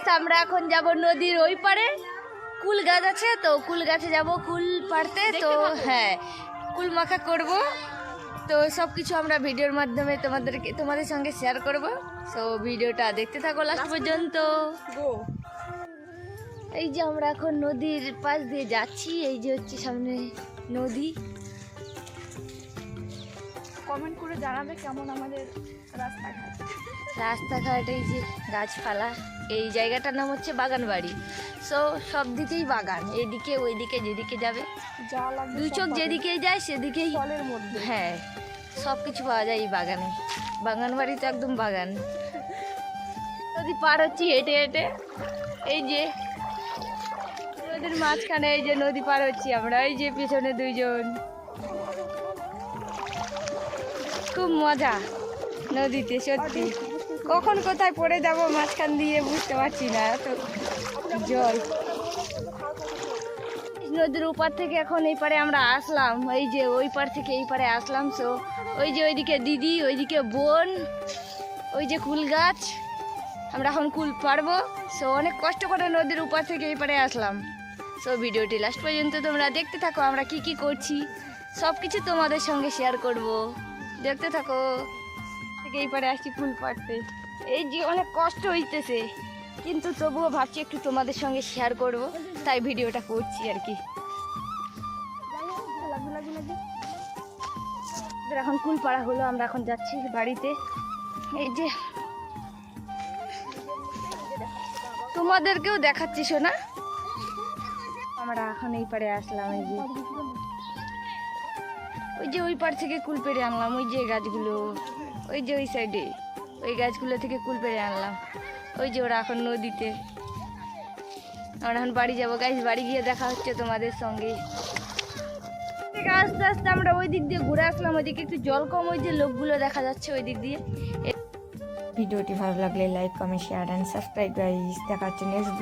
Guys আমরা এখন যাব নদীর ওই পারে কুল গাছ আছে তো কুল গাছে যাব কুল পাড়তে। তো হ্যাঁ কুল মাখা করব। তো সব কিছু আমরা ভিডিওর মাধ্যমে তোমাদেরকে তোমাদের সঙ্গে শেয়ার করব। সো ভিডিওটা দেখতে থাকো লাস্ট পর্যন্ত। এই যে আমরা এখন নদীর পাশ দিয়ে যাচ্ছি এই যে হচ্ছে সামনে নদী। কমেন্ট করে জানাবে কেমন আমাদের রাস্তাঘাট। রাস্তাঘাট এই যে গাছপালা এই জায়গাটার নাম হচ্ছে বাগান বাড়ি সো সব দিকেই বাগান এদিকে ওইদিকে যেদিকে যাবে। যা লাগবে দুই চোখ যেদিকেই যায় সেদিকেই ফলের মধ্যে। হ্যাঁ সব কিছু পাওয়া যায় এই বাগানে। বাগান বাড়ি তো একদম বাগান। নদী পার হচ্ছি হেঁটে হেঁটে এই যে নদীর মাঝখানে এই যে নদী পার হচ্ছি আমরা এই যে পিছনে দুইজন। খুব মজা। নদীতে, সত্যি। কখন কোথায় পড়ে যাব মাঝখান দিয়ে বুঝতে পারছি না তো জল। নদীর ওপার থেকে এখন এই পারে আমরা আসলাম। এই যে ওই পার থেকে এই পারে আসলাম সো ওই যে ওইদিকে দিদি, ওইদিকে বোন, ওই যে কুল গাছ। আমরা এখন কুল পারব সো অনেক কষ্ট করে নদীর উপার থেকে এই পারে আসলাম। সো ভিডিওটি লাস্ট পর্যন্ত তোমরা দেখতে থাকো, আমরা কি কি করছি সব কিছু তোমাদের সঙ্গে শেয়ার করব। দেখতে থাকো। এই পারে আসছি ফুল পাড়তে। এই যে অনেক কষ্ট হইতেছে। কিন্তু তবুও ভাবছি একটু তোমাদের সঙ্গে শেয়ার করব। তাই ভিডিওটা করছি আর কি। এখন কুল পাড়া হলো, আমরা এখন যাচ্ছি বাড়িতে। এই যে। তোমাদেরকেও দেখাচ্ছি শোনা আমরা এখন এই পারে আসলাম, এই যে। ওই যে ওই পাড় থেকে কুল পেরে আনলাম, ওই যে গাছগুলো। ওই যে ওই সাইডে ওই গাছগুলো থেকে কুল পেরে আনলাম। ওই যে ওরা এখন নদীতে। আমরা এখন বাড়ি যাব। গাছ বাড়ি গিয়ে দেখা হচ্ছে তোমাদের সঙ্গে। আস্তে আস্তে আমরা ওই দিক দিয়ে ঘুরে আসলাম। ওইদিকে একটু জল কম, ওই যে লোকগুলো দেখা যাচ্ছে ওই দিক দিয়ে। ভিডিওটি ভালো লাগলে like comment share and subscribe guys দেখা নেক্সট